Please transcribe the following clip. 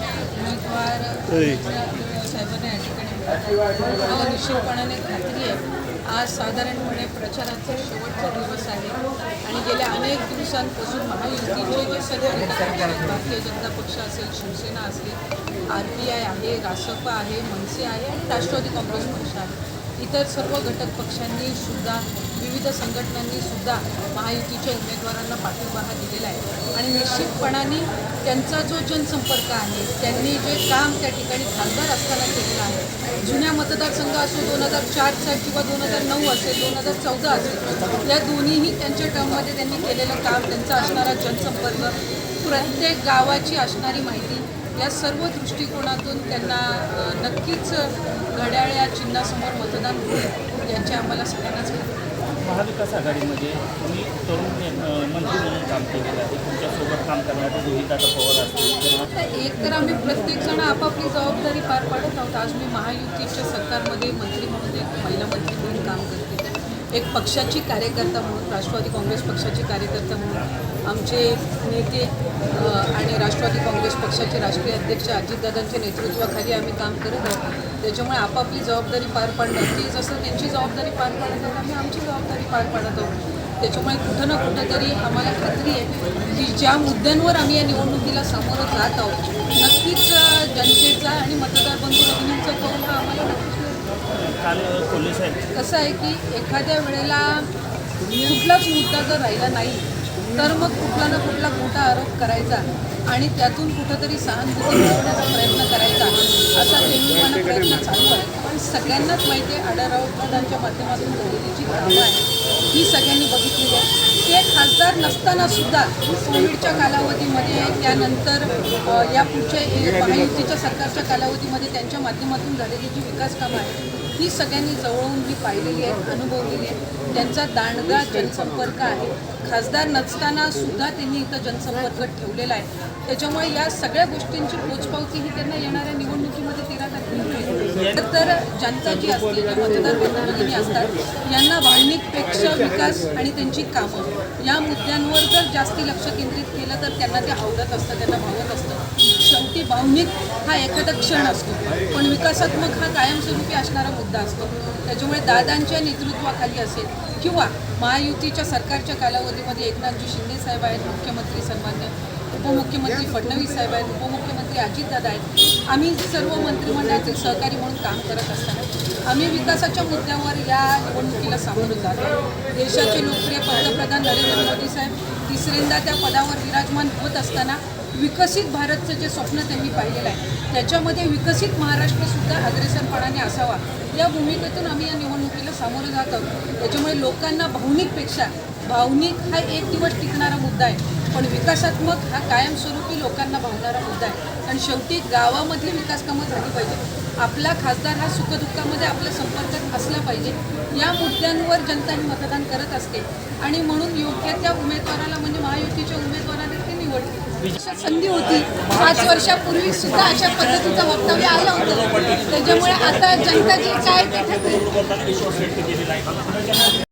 उमेदवार साहेबांनी या ठिकाणी मला निश्चितपणाने खात्री आहे. आज साधारणपणे प्रचाराचा शेवटचा दिवस आहे आणि गेल्या अनेक दिवसांपासून महायुतीचे जे आहेत भारतीय जनता पक्ष असेल शिवसेना असेल आर पी आय आहे रासप आहे मनसे आहे आणि राष्ट्रवादी काँग्रेस पक्ष आहे. इतर सर्व घटक पक्षांनी सुद्धा विविध संघटनांनी सुद्धा महायुतीच्या उमेदवारांना पाठिंबा हा दिलेला आहे. आणि निश्चितपणाने त्यांचा जो जनसंपर्क आहे त्यांनी जे काम त्या ठिकाणी खासदार असताना केलेलं आहे जुन्या मतदारसंघ असो दोन हजार चारचा किंवा दोन हजार नऊ असेल दोन हजार चौदा असेल या दोन्हीही त्यांच्या टर्ममध्ये त्यांनी केलेलं काम त्यांचा असणारा जनसंपर्क प्रत्येक गावाची असणारी माहिती या सर्व दृष्टिकोनातून त्यांना नक्कीच घड्याळ या चिन्हासमोर मतदान होईल याची आम्हाला सगळ्यांनाच. महाविकास आघाडीमध्ये तुम्ही तरुण मंत्री म्हणून काम केलेलं आहे तुमच्यासोबत काम करणारे रोहिदादा पवार असतील आता एक तर आम्ही प्रत्येकजण आपापली जबाबदारी पार पाडत आहोत आज मी महायुतीच्या सरकारमध्ये मंत्री म्हणून एक महिला मंत्री एक पक्षाची कार्यकर्ता म्हणून राष्ट्रवादी काँग्रेस पक्षाची कार्यकर्ता म्हणून आमचे नेते आणि राष्ट्रवादी काँग्रेस पक्षाचे राष्ट्रीय अध्यक्ष अजितदादांच्या नेतृत्वाखाली आम्ही काम करत आहोत. त्याच्यामुळे आपापली जबाबदारी पार पाडणं ती जसं त्यांची जबाबदारी पार पाडत आहोत आम्ही आमची जबाबदारी पार पाडत आहोत. त्याच्यामुळे कुठं ना कुठंतरी आम्हाला खात्री आहे की ज्या मुद्द्यांवर आम्ही या निवडणुकीला सामोरं जात आहोत नक्कीच जनतेचा आणि मतदार बंधू भगिनींचा कौल हा आम्हाला नक्कीच काल कोल्हे साहेब कसं आहे की एखाद्या वेळेला कुठलाच मुद्दा जर राहिला नाही तर मग कुठला ना कुठला खोटा आरोप करायचा आणि त्यातून कुठंतरी सहानुभूती मिळवण्याचा प्रयत्न करायचा असा नेहमीपणा प्रयत्न चालू आहे. पण सगळ्यांनाच माहिती आहे आढळरावांच्या माध्यमातून झालेली जी कामं आहे ही सगळ्यांनी बघितली आहे ते खासदार नसताना सुद्धा कोविडच्या कालावधीमध्ये त्यानंतर या पुढच्या महायुतीच्या सरकारच्या कालावधीमध्ये त्यांच्या माध्यमातून झालेली जी विकास कामं आहेत ही सगळ्यांनी जवळून मी पाहिलेली आहे अनुभवलेली आहे त्यांचा दांडगा जनसंपर्क आहे. खासदार नसताना सुद्धा त्यांनी इथं जनसंपर्क ठेवलेला आहे. त्याच्यामुळे या सगळ्या गोष्टींची पोचपावती ही त्यांना येणाऱ्या निवडणुकीमध्ये तेरा तारखेला मिळेल तर जनता जी असते जी मतदार बंधूभगिनी असतात यांना भावनिकपेक्षा विकास आणि त्यांची कामं या मुद्द्यांवर जर जास्ती लक्ष केंद्रित केलं तर त्यांना ते आवडत असतं त्यांना भावत असतं. शेवटी भावनिक हा एखादा क्षण असतो पण विकासात्मक हा कायमस्वरूपी असणारा मुद्दा असतो. त्याच्यामुळे दादांच्या नेतृत्वाखाली असेल किंवा महायुतीच्या सरकारच्या कालावधीमध्ये एकनाथजी शिंदे साहेब आहेत मुख्यमंत्री सन्मान्य उपमुख्यमंत्री फडणवीस साहेब आहेत उपमुख्यमंत्री अजितदादा आहेत आम्ही सर्व मंत्रिमंडळातील सहकारी म्हणून काम करत असताना आम्ही विकासाच्या मुद्द्यावर या निवडणुकीला सामोरं जातो देशाचे लोकप्रिय पंतप्रधान नरेंद्र मोदी साहेब तिसऱ्यांदा त्या पदावर विराजमान होत असताना विकसित भारतचं जे स्वप्न त्यांनी पाहिलेलं आहे त्याच्यामध्ये विकसित महाराष्ट्रसुद्धा अग्रेसरपणाने असावा. या भूमिकेतून आम्ही या निवडणुकीला सामोरं जात आहोत. त्याच्यामुळे लोकांना भावनिकपेक्षा भावनिक हा एक दिवस टिकणारा मुद्दा आहे. पण विकासात्मक हा कायमस्वरूपी लोकांना भावणारा मुद्दा आहे. आणि शेवटी गावामधली विकास कामं झाली पाहिजे. आपला खासदार हा सुखदुःखामध्ये आपल्या संपर्कात असला पाहिजे. या मुद्द्यांवर जनता ही मतदान करत असते. आणि म्हणून योग्य त्या उमेदवाराला म्हणजे महायुतीच्या उमेदवाराला ते निवडते संधी होती. पाच वर्षापूर्वी सुद्धा अशा पद्धतीचं वक्तव्य आलं होतं. त्याच्यामुळे आता जनता जी काय ते